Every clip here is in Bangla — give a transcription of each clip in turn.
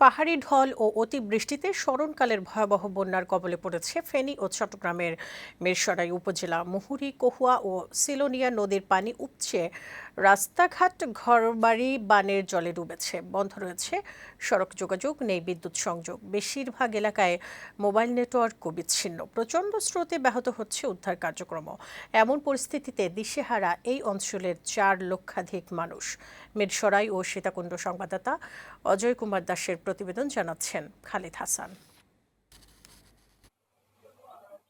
পাহাড়ি ঢল ও অতিবৃষ্টিতে স্মরণকালের ভয়াবহ বন্যার কবলে পড়েছে ফেনী ও চট্টগ্রামের মেরসরাই উপজেলা। মুহুরী, কহুয়া ও সিলোনিয়া নদীর পানি উপচে রাস্তাঘাট, ঘরবাড়ি, বানের জলে ডুবেছে। বন্ধ রয়েছে সড়ক যোগাযোগ, নেই বিদ্যুৎ সংযোগ। বেশিরভাগ এলাকায় মোবাইল নেটওয়ার্কও বিচ্ছিন্ন। প্রচণ্ড স্রোতে ব্যাহত হচ্ছে উদ্ধার কার্যক্রম এমন পরিস্থিতিতে দিশেহারা এই অঞ্চলের চার লক্ষাধিক মানুষ। মেরসরাই ও সীতাকুণ্ড সংবাদদাতা অজয় কুমার দাসের প্রতিবেদন জানাচ্ছেন খালিদ হাসান।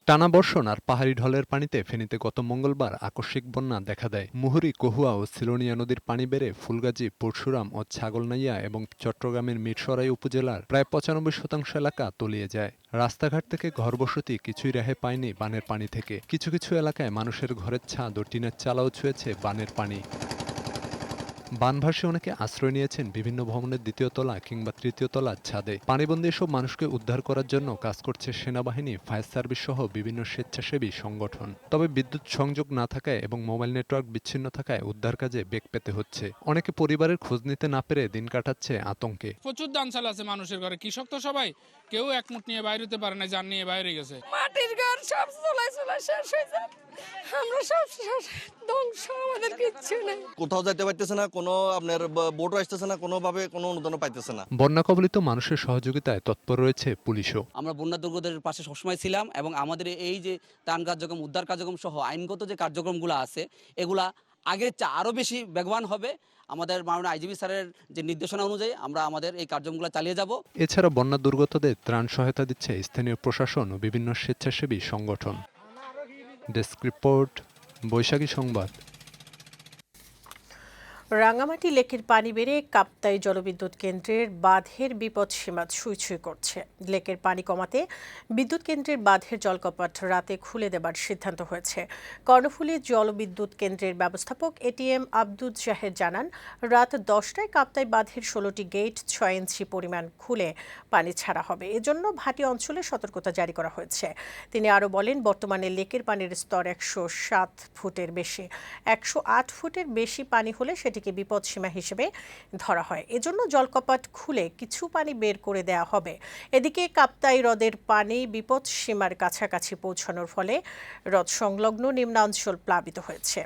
টানা বর্ষণ আর পাহাড়ি ঢলের পানিতে ফেনীতে গত মঙ্গলবার আকস্মিক বন্যা দেখা দেয়। মুহুরী, কহুয়া ও সিলোনিয়া নদীর পানি বেড়ে ফুলগাজী, পরশুরাম ও ছাগলনাইয়া এবং চট্টগ্রামের মিরসরাই উপজেলার প্রায় পঁচানব্বই শতাংশ এলাকা তলিয়ে যায়। রাস্তাঘাট থেকে ঘরবসতি কিছুই রেহে পায়নি বানের পানি থেকে। কিছু কিছু এলাকায় মানুষের ঘরের ছাদ ও টিনের চালাও ছুঁয়েছে বানের পানি। বানভাসে অনেকে আশ্রয় নিয়েছেন বিভিন্ন ভবনের দ্বিতীয় তলা কিংবা তৃতীয় তলার ছাদে। পানিবন্দী এসব মানুষকে উদ্ধার করার জন্য কাজ করছে সেনাবাহিনী ফায়ার সার্ভিস সহ বিভিন্ন স্বেচ্ছাসেবী সংগঠন। তবে বিদ্যুৎ সংযোগ না থাকায় এবং মোবাইল নেটওয়ার্ক বিচ্ছিন্ন থাকায় উদ্ধার কাজে বেগ পেতে হচ্ছে। অনেকে পরিবারের খোঁজ নিতে না পেরে দিন কাটাচ্ছে আতঙ্কে। প্রচুর ধান চাল আছে মানুষের ঘরে। কৃষক তো সবাই। কেউ একমুট নিয়ে বাইরে হতে পারে না যান নিয়ে বাইরে গেছে। মাটির সব চলাই চলাই শেষ হয়ে যায় আমরা সব শেষ। ধ্বংস আমাদের কিচ্ছু নেই। কোথাও যাইতে পারতেছে না কোনো আপনার বোটও আসতেছে না কোনোভাবে কোনো অনুদানও পাইতেছে না। বন্যা কবলিত মানুষের সহযোগিতায় তৎপর রয়েছে পুলিশও। আমরা বন্যা দুর্গতদের পাশে সবসময় ছিলাম এবং আমাদের এই যে ত্রাণ কার্যক্রম উদ্ধার কার্যক্রম সহ আইনগত যে কার্যক্রমগুলো আছে এগুলা আগের চেয়ে আরও বেশি বেগবান হবে। আমাদের মাননীয় আইজিবি স্যারের যে নির্দেশনা অনুযায়ী আমরা আমাদের এই কার্যক্রমগুলো চালিয়ে যাব। এছাড়া বন্যা দুর্গতদের ত্রাণ সহায়তা দিচ্ছে স্থানীয় প্রশাসন ও বিভিন্ন স্বেচ্ছাসেবী সংগঠন। ডেস্ক রিপোর্ট, বৈশাখী সংবাদ। রাঙামাটি লেকের পানি বেড়ে কাপ্তাই জলবিদ্যুৎ কেন্দ্রের বাঁধের বিপদ সীমা ছুঁই করছে। লেকের পানি কমাতে বিদ্যুৎ কেন্দ্রের বাঁধের জলকপাট রাতে খুলে দেবার সিদ্ধান্ত হয়েছে। কর্ণফুলী জলবিদ্যুৎ কেন্দ্রের ব্যবস্থাপক এটিএম আব্দুল জাহের জানান, রাত দশটায় কাপ্তাই বাঁধের ষোলোটি গেট ছয় ইঞ্চি পরিমাণ খুলে পানি ছাড়া হবে। এজন্য ভাটি অঞ্চলে সতর্কতা জারি করা হয়েছে। তিনি আরও বলেন, বর্তমানে লেকের পানির স্তর একশো সাত ফুটের বেশি। একশো আট ফুটের বেশি পানি হলে সেটিকে বিপদসীমা হিসেবে ধরা হয়। এজন্য জলকপাট খুলে কিছু পানি বের করে দেয়া হবে। এদিকে কাপ্তাই হ্রদের পানি বিপদসীমার কাছাকাছি পৌঁছানোর ফলে হ্রদ সংলগ্ন নিম্নাঞ্চল প্লাবিত হয়েছে।